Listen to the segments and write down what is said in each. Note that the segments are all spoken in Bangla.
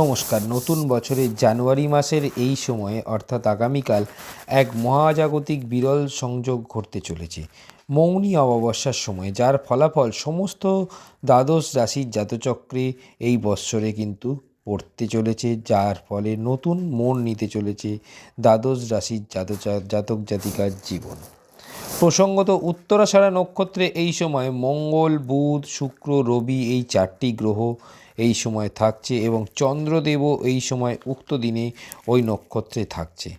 নমস্কার। নতুন বছরের জানুয়ারি মাসের এই সময়ে, অর্থাৎ আগামীকাল, এক মহাজাগতিক বিরল সংযোগ ঘটতে চলেছে, মৌনী অমাবস্যার সময়, যার ফলাফল সমস্ত দ্বাদশ রাশির জাতচক্রে এই বৎসরে কিন্তু পড়তে চলেছে, যার ফলে নতুন মন নিতে চলেছে দ্বাদশ রাশির জাতক জাতক জাতিকার জীবন। প্রসঙ্গত, উত্তরাষাঢ়া নক্ষত্রে এই সময় মঙ্গল, বুধ, শুক্র, রবি এই চারটি গ্রহ এই সময় থাকছে এবং চন্দ্রদেবও এই সময় উক্ত দিনে ওই নক্ষত্রে থাকছে।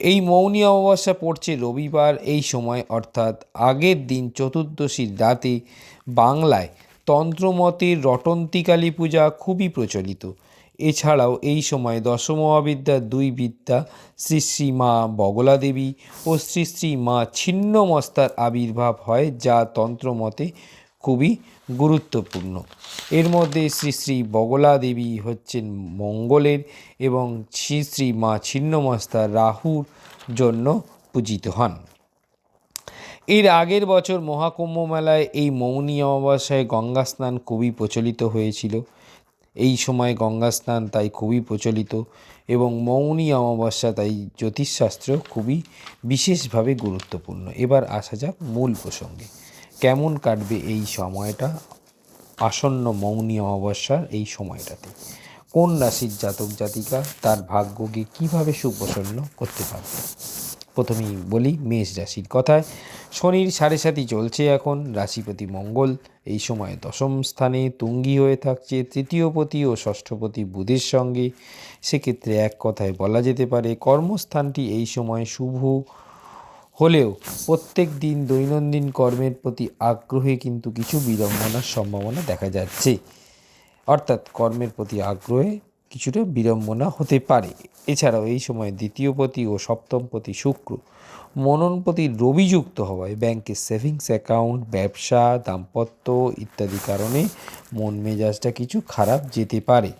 এই মৌনী অমাবস্যা পড়ছে রবিবার এই সময়, অর্থাৎ আগের দিন চতুর্দশীর রাতে বাংলায় তন্ত্রমতের রটন্তিকালী পূজা খুবই প্রচলিত। এছাড়াও এই সময় দশমহাবিদ্যার দুই বিদ্যা শ্রী শ্রী মা বগলা দেবী ও শ্রী শ্রী মা ছিন্নমস্তার আবির্ভাব হয়, যা তন্ত্রমতে খুবই গুরুত্বপূর্ণ। এর মধ্যে শ্রী শ্রী বগলা দেবী হচ্ছেন মঙ্গলের এবং শ্রী শ্রী মা ছিন্নমস্তা রাহুর জন্য পূজিত হন। এর আগের বছর মহাকুম্ভ মেলায় এই মৌনী অমাবস্যায় গঙ্গা স্নান খুবই প্রচলিত হয়েছিল। এই সময় গঙ্গা স্নান তাই খুবই প্রচলিত এবং মৌনী অমাবস্যা তাই জ্যোতিষশাস্ত্র খুবই বিশেষভাবে গুরুত্বপূর্ণ। এবার আসা যাক মূল প্রসঙ্গে। কেমন কাটবে এই সময়টা? আসন্ন মৌনী অমাবস্যার এই সময়টাতে। কোন রাশির জাতক জাতিকা তার ভাগ্যকে কীভাবে সুপ্রসন্ন করতে পারবে? প্রথমেই বলি, মেষ রাশির কথায় শনির সাড়ে সাথী চলছে এখন, রাশিপতি মঙ্গল, এই সময় দশম স্থানে তুঙ্গি হয়ে থাকছে তৃতীয়পতি ও ষষ্ঠপতি বুধের সঙ্গে। সেক্ষেত্রে এক কথায় বলা যেতে পারে, কর্মস্থানটি এই সময় শুভ হলেও প্রত্যেক দিন দৈনন্দিন কর্মের প্রতি আগ্রহে কিন্তু কিছু বিড়ম্বনার সম্ভাবনা দেখা যাচ্ছে। অর্থাৎ কর্মের প্রতি আগ্রহে কিছুটা বিড়ম্বনা হতে পারে। এছাড়াও এই সময় দ্বিতীয় পতি ও সপ্তম পতি শুক্র মননপতি রবি যুক্ত হওয়ায় ব্যাংকের সেভিংস অ্যাকাউন্ট, ব্যবসা, দাম্পত্য ইত্যাদি কারণে মন মেজাজটা কিছু খারাপ যেতে পারে।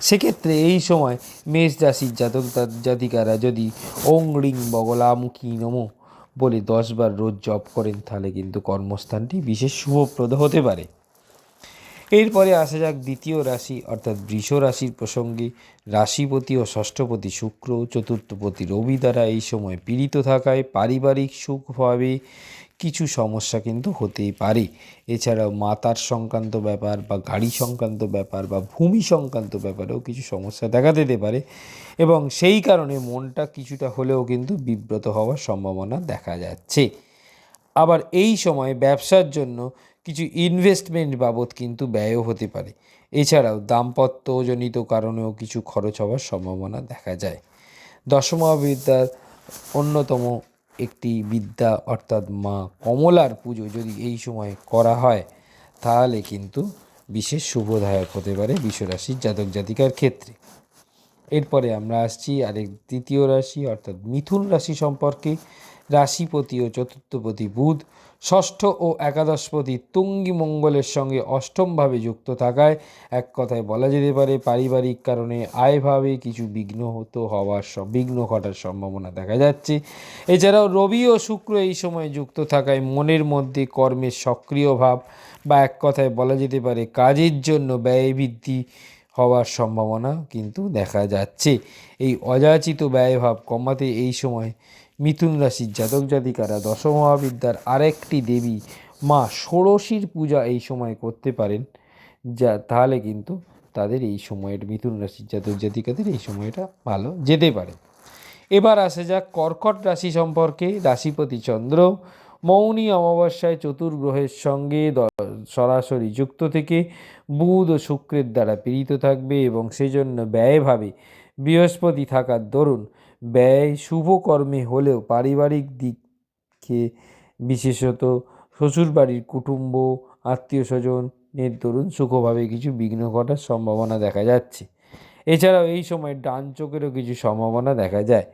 সেক্ষেত্রে এই সময় মেষ রাশির জাতক জাতিকারা যদি ওং রিং বগলামুখী নমো বলে দশবার রোজ জপ করেন, তাহলে কিন্তু কর্মস্থানটি বিশেষ শুভপ্রদ হতে পারে। এরপরে আসা যাক দ্বিতীয় রাশি, অর্থাৎ বৃষ রাশির প্রসঙ্গে। রাশিপতি ও ষষ্ঠপতি শুক্র, চতুর্থপতি রবি দ্বারা এই সময় পীড়িত থাকায় পারিবারিক সুখভাবে কিছু সমস্যা কিন্তু হতেই পারে। এছাড়াও মাতার সংক্রান্ত ব্যাপার বা গাড়ি সংক্রান্ত ব্যাপার বা ভূমি সংক্রান্ত ব্যাপারেও কিছু সমস্যা দেখা দিতে পারে এবং সেই কারণে মনটা কিছুটা হলেও কিন্তু বিব্রত হওয়ার সম্ভাবনা দেখা যাচ্ছে। আবার এই সময় ব্যবসার জন্য কিছু ইনভেস্টমেন্ট বাবদ কিন্তু ব্যয়ও হতে পারে। এছাড়াও দাম্পত্যজনিত কারণেও কিছু খরচ হওয়ার সম্ভাবনা দেখা যায়। দশমহাবিদ্যার অন্যতম একটি বিদ্যা অর্থাৎ মা কমলার পুজো যদি এই সময় করা হয়, তাহলে কিন্তু বিশেষ শুভদায়ক হতে পারে বিশ্বরাশির জাতক জাতিকার ক্ষেত্রে। এরপরে আমরা আসছি আরেক দ্বিতীয় রাশি অর্থাৎ মিথুন রাশি সম্পর্কে। রাশিপতি ও চতুর্থপতি বুধ, ষষ্ঠ ও একাদশপতি তুঙ্গি মঙ্গলের সঙ্গে অষ্টমভাবে যুক্ত থাকায় এক কথায় বলা যেতে পারে পারিবারিক কারণে আয়ভাবে কিছু বিঘ্ন হতো হওয়ার বিঘ্ন ঘটার সম্ভাবনা দেখা যাচ্ছে। এছাড়াও রবি ও শুক্র এই সময় যুক্ত থাকায় মনের মধ্যে কর্মের সক্রিয় ভাব বা এক কথায় বলা যেতে পারে কাজের জন্য ব্যয় বৃদ্ধি হওয়ার সম্ভাবনা কিন্তু দেখা যাচ্ছে। এই অযাচিত ব্যয়ভাব কমাতে এই সময় মিথুন রাশির জাতক জাতিকারা দশমহাবিদ্যার আরেকটি দেবী মা ষোড়শীর পূজা এই সময় করতে পারেন। যা, তাহলে কিন্তু তাদের এই সময়ের, মিথুন রাশির জাতক জাতিকাদের এই সময়টা ভালো যেতে পারে। এবার আসে যাক কর্কট রাশি সম্পর্কে। রাশিপতি চন্দ্র মৌনী অমাবস্যায় চতুর্গ্রহের সঙ্গে সরাসরি যুক্ত থেকে বুধ ও শুক্রের দ্বারা পীড়িত থাকবে এবং সেজন্য ব্যয়ভাবে বৃহস্পতি থাকার দরুন ব্যয় শুভ কর্মে হলেও পারিবারিক দিকে বিশেষত শ্বশুরবাড়ির কুটুম্ব আত্মীয় স্বজনের দরুন সুখভাবে কিছু বিঘ্ন ঘটার সম্ভাবনা দেখা যাচ্ছে। এছাড়াও এই সময় ডান চোখেরও কিছু সম্ভাবনা দেখা যায়।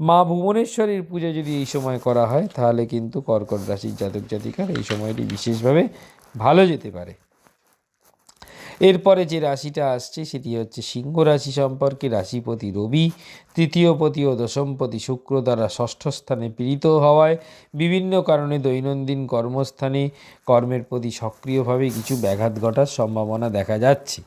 মা ভুবনেশ্বরীর পূজা যদি এই সময় করা হয়, তাহলে কিন্তু কর্কট রাশির জাতক জাতিকার এই সময়টি বিশেষভাবে ভালো যেতে পারে। এরপরে যে রাশিটা আসছে সেটি হচ্ছে সিংহ রাশি সম্পর্কে রাশিপতি রবি তৃতীয়পতি ও দশমপতি শুক্র দ্বারা ষষ্ঠ স্থানে পীড়িত হওয়ায় বিভিন্ন কারণে দৈনন্দিন কর্মস্থানে কর্মের প্রতি সক্রিয়ভাবে কিছু ব্যাঘাত ঘটার সম্ভাবনা দেখা যাচ্ছে।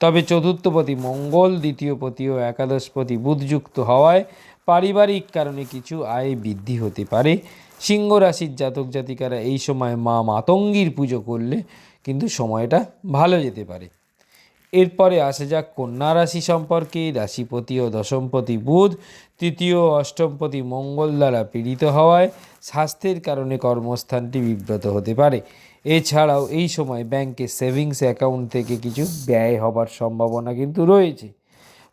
তবে চতুর্থপতি মঙ্গল দ্বিতীয়পতি ও একাদশপতি বুধযুক্ত হওয়ায় পারিবারিক কারণে কিছু আয় বৃদ্ধি হতে পারে। সিংহ রাশির জাতক জাতিকারা এই সময় মা মাতঙ্গীর পুজো করলে কিন্তু সময়টা ভালো যেতে পারে। এরপরে আসা যাক কন্যা রাশি সম্পর্কে, রাশিপতি ও দশমপতি বুধ, তৃতীয় অষ্টমপতি মঙ্গল দ্বারা পীড়িত হওয়ায় স্বাস্থ্যের কারণে কর্মস্থানটি বিব্রত হতে পারে। এছাড়াও এই সময় ব্যাংকে সেভিংস অ্যাকাউন্ট থেকে কিছু ব্যয় হবার সম্ভাবনা কিন্তু রয়েছে।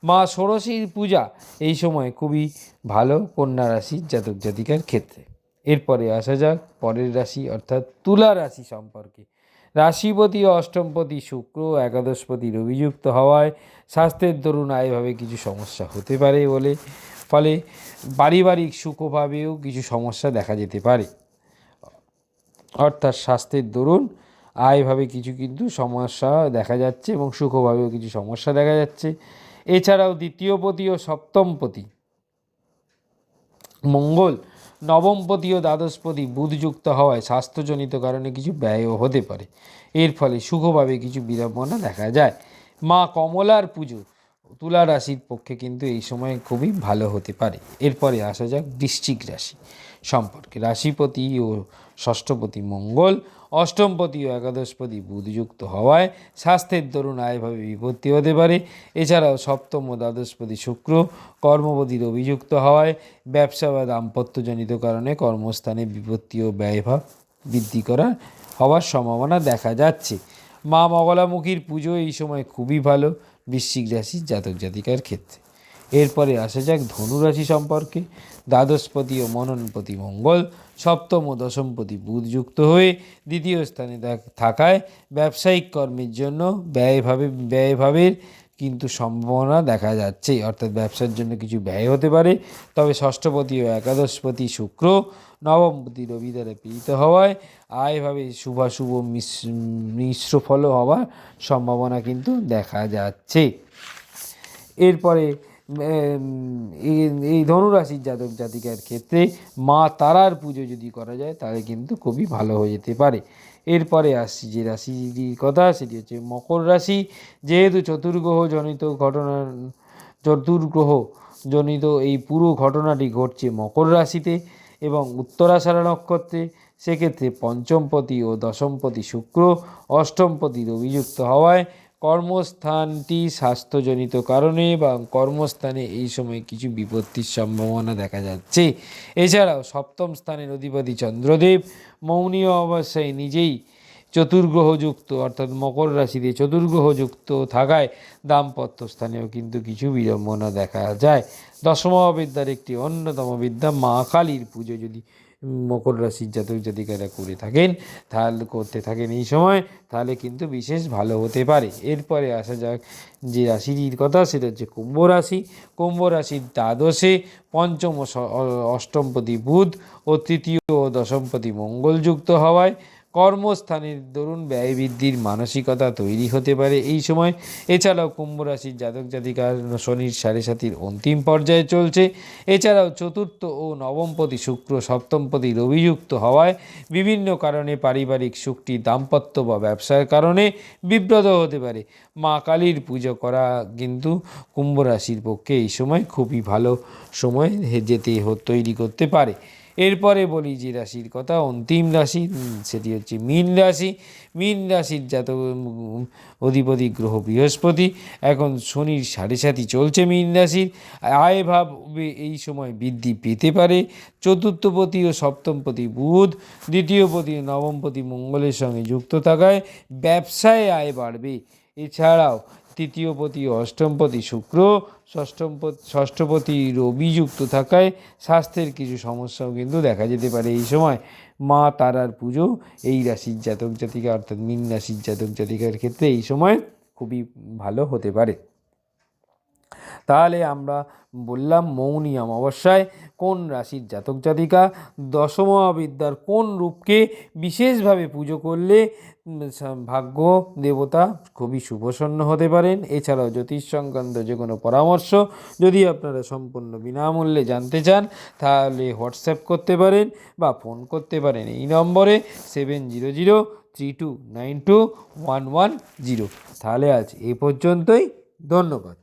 মা ষোড়শীর পূজা এই সময় খুবই ভালো কন্যা রাশির জাতক জাতিকার ক্ষেত্রে। এরপরে আসা যাক পরের রাশি অর্থাৎ তুলা রাশি সম্পর্কে। রাশিপতি অষ্টমপতি শুক্র একাদশপতি রবিযুক্ত হওয়ায় স্বাস্থ্যের দরুন আয়ভাবে কিছু সমস্যা হতে পারে বলে, ফলে পারিবারিক সুখভাবেও কিছু সমস্যা দেখা যেতে পারে। অর্থাৎ স্বাস্থ্যের দরুন আয়ভাবে কিছু কিন্তু সমস্যা দেখা যাচ্ছে এবং সুখভাবেও কিছু সমস্যা দেখা যাচ্ছে। এছাড়াও দ্বিতীয়পতি ও সপ্তমপতি মঙ্গল নবমপতি ও দ্বাদশপতি বুধযুক্ত হওয়ায় স্বাস্থ্যজনিত কারণে কিছু ব্যয়ও হতে পারে। এর ফলে সুখভাবে কিছু বিড়ম্বনা দেখা যায়। মা কমলার পুজো তুলা রাশির পক্ষে কিন্তু এই সময় খুবই ভালো হতে পারে। এরপরে আসা যাক বৃশ্চিক রাশি সম্পর্কে। রাশিপতি ও ষষ্ঠপতি মঙ্গল অষ্টমপতি ও একাদশপতি বুধযুক্ত হওয়ায় স্বাস্থ্যের দরুন আয়ভাবে বিপত্তি হতে পারে। এছাড়াও সপ্তম ও দ্বাদশপতি শুক্র কর্মপতির অভিযুক্ত হওয়ায় ব্যবসা বা দাম্পত্যজনিত কারণে কর্মস্থানে বিপত্তি ও ব্যয়ভাব বৃদ্ধি করা হওয়ার সম্ভাবনা দেখা যাচ্ছে। মা মগলামুখীর পুজো এই সময় খুবই ভালো। বৃশ্চিক রাশির জাতক জাতিকার ক্ষেত্রে। এরপরে আসা যাক ধনুরাশি সম্পর্কে। দ্বাদশপতি ও মননপতি মঙ্গল, সপ্তম ও দশমপতি বুধ যুক্ত হয়ে দ্বিতীয় স্থানে থাকায় ব্যবসায়িক কর্মের জন্য ব্যয়ভাবে ব্যয়ভাবের কিন্তু সম্ভাবনা দেখা যাচ্ছে। অর্থাৎ ব্যবসার জন্য কিছু ব্যয় হতে পারে। তবে ষষ্ঠপতি ও একাদশপতি শুক্র, নবমপতি রবি দ্বারা পীড়িত হওয়ায় আয়ভাবে শুভাশুভ মিশ্র ফলও হওয়ার সম্ভাবনা কিন্তু দেখা যাচ্ছে। এরপরে এই- ধনুরাশির জাতক জাতিকার ক্ষেত্রে মা তারার পুজো যদি করা যায়, তাহলে কিন্তু খুবই ভালো হয়ে যেতে পারে। এরপরে আসছি যে রাশিটির কথা, সেটি হচ্ছে মকর রাশি। যেহেতু চতুর্গ্রহ জনিত ঘটনা, চতুর্গ্রহ জনিত এই পুরো ঘটনাটি ঘটছে মকর রাশিতে এবং উত্তরাষাঢ়া নক্ষত্রে, সেক্ষেত্রে পঞ্চমপতি ও দশমপতি শুক্র অষ্টমপতি অভিযুক্ত হওয়ায় কর্মস্থানটি স্বাস্থ্যজনিত কারণে বা কর্মস্থানে এই সময় কিছু বিপত্তির সম্ভাবনা দেখা যাচ্ছে। এছাড়াও সপ্তম স্থানের অধিপতি চন্দ্রদেব মৌনীয় অবস্থায় নিজেই চতুর্গ্রহযুক্ত, অর্থাৎ মকর রাশিতে চতুর্গ্রহযুক্ত থাকায় দাম্পত্য স্থানেও কিন্তু কিছু বিড়ম্বনা দেখা যায়। দশম বিদ্যার একটি অন্যতম বিদ্যা মা কালীর পুজো। যদি মকর রাশির জাতক জাতিকারা করে থাকেন, তাহলে করতে থাকেন এই সময়, তাহলে কিন্তু বিশেষ ভালো হতে পারে। এরপরে আসা যাক যে রাশিটির কথা, সেটা হচ্ছে কুম্ভ রাশি। কুম্ভ রাশির দ্বাদশে পঞ্চম অষ্টমপতি বুধ ও তৃতীয় ও দশমপতি মঙ্গল যুক্ত হওয়ায় কর্মস্থানের দরুন ব্যয় বৃদ্ধির মানসিকতা তৈরি হতে পারে। এই সময় এছাড়াও কুম্ভ রাশির জাতক জাতিকার শনির সাড়ে সাতির অন্তিম পর্যায়ে চলছে। এছাড়াও চতুর্থ ও নবমপতি শুক্র সপ্তমপতি রবিযুক্ত হওয়ায় বিভিন্ন কারণে পারিবারিক সুখটি দাম্পত্য বা ব্যবসার কারণে বিব্রত হতে পারে। মা কালীর পুজো করা কিন্তু কুম্ভ রাশির পক্ষে এই সময় খুবই ভালো সময় যেতে তৈরি করতে পারে। এরপরে বলি যে রাশির কথা অন্তিম রাশি সেটি হচ্ছে মীন রাশি। মীন রাশির উম, অধিপতি গ্রহ বৃহস্পতি। এখন শনির সাড়ে সাথী চলছে মীন রাশির। আয় ভাব এই সময় বৃদ্ধি পেতে পারে। চতুর্থপতি ও সপ্তমপতি বুধ দ্বিতীয়পতি নবমপতি মঙ্গলের সঙ্গে যুক্ত থাকায় ব্যবসায় আয় বাড়বে। এছাড়াও তৃতীয়পতি অষ্টমপতি শুক্র ষষ্ঠমপতি ষষ্ঠপতি রবি যুক্ত থাকায় স্বাস্থ্যের কিছু সমস্যাও কিন্তু দেখা যেতে পারে এই সময়। মা তারার পুজো, এই রাশির জাতক জাতিকা অর্থাৎ মীন রাশির জাতক জাতিকার ক্ষেত্রে এই সময় খুবই ভালো হতে পারে। তাহলে আমরা বললাম মৌনী অমাবস্যায় কোন রাশির জাতক জাতিকা দশম বিদ্যার কোন রূপকে বিশেষভাবে পুজো করলে ভাগ্য দেবতা খুবই শুভসন্ন হতে পারেন? এছাড়াও জ্যোতিষ সংক্রান্ত যে কোনো পরামর্শ যদি আপনারা সম্পূর্ণ বিনামূল্যে জানতে চান, তাহলে হোয়াটসঅ্যাপ করতে পারেন বা ফোন করতে পারেন। এই নম্বরে seven zero zero three two nine two one one zero. তাহলে আজ এ পর্যন্তই। ধন্যবাদ।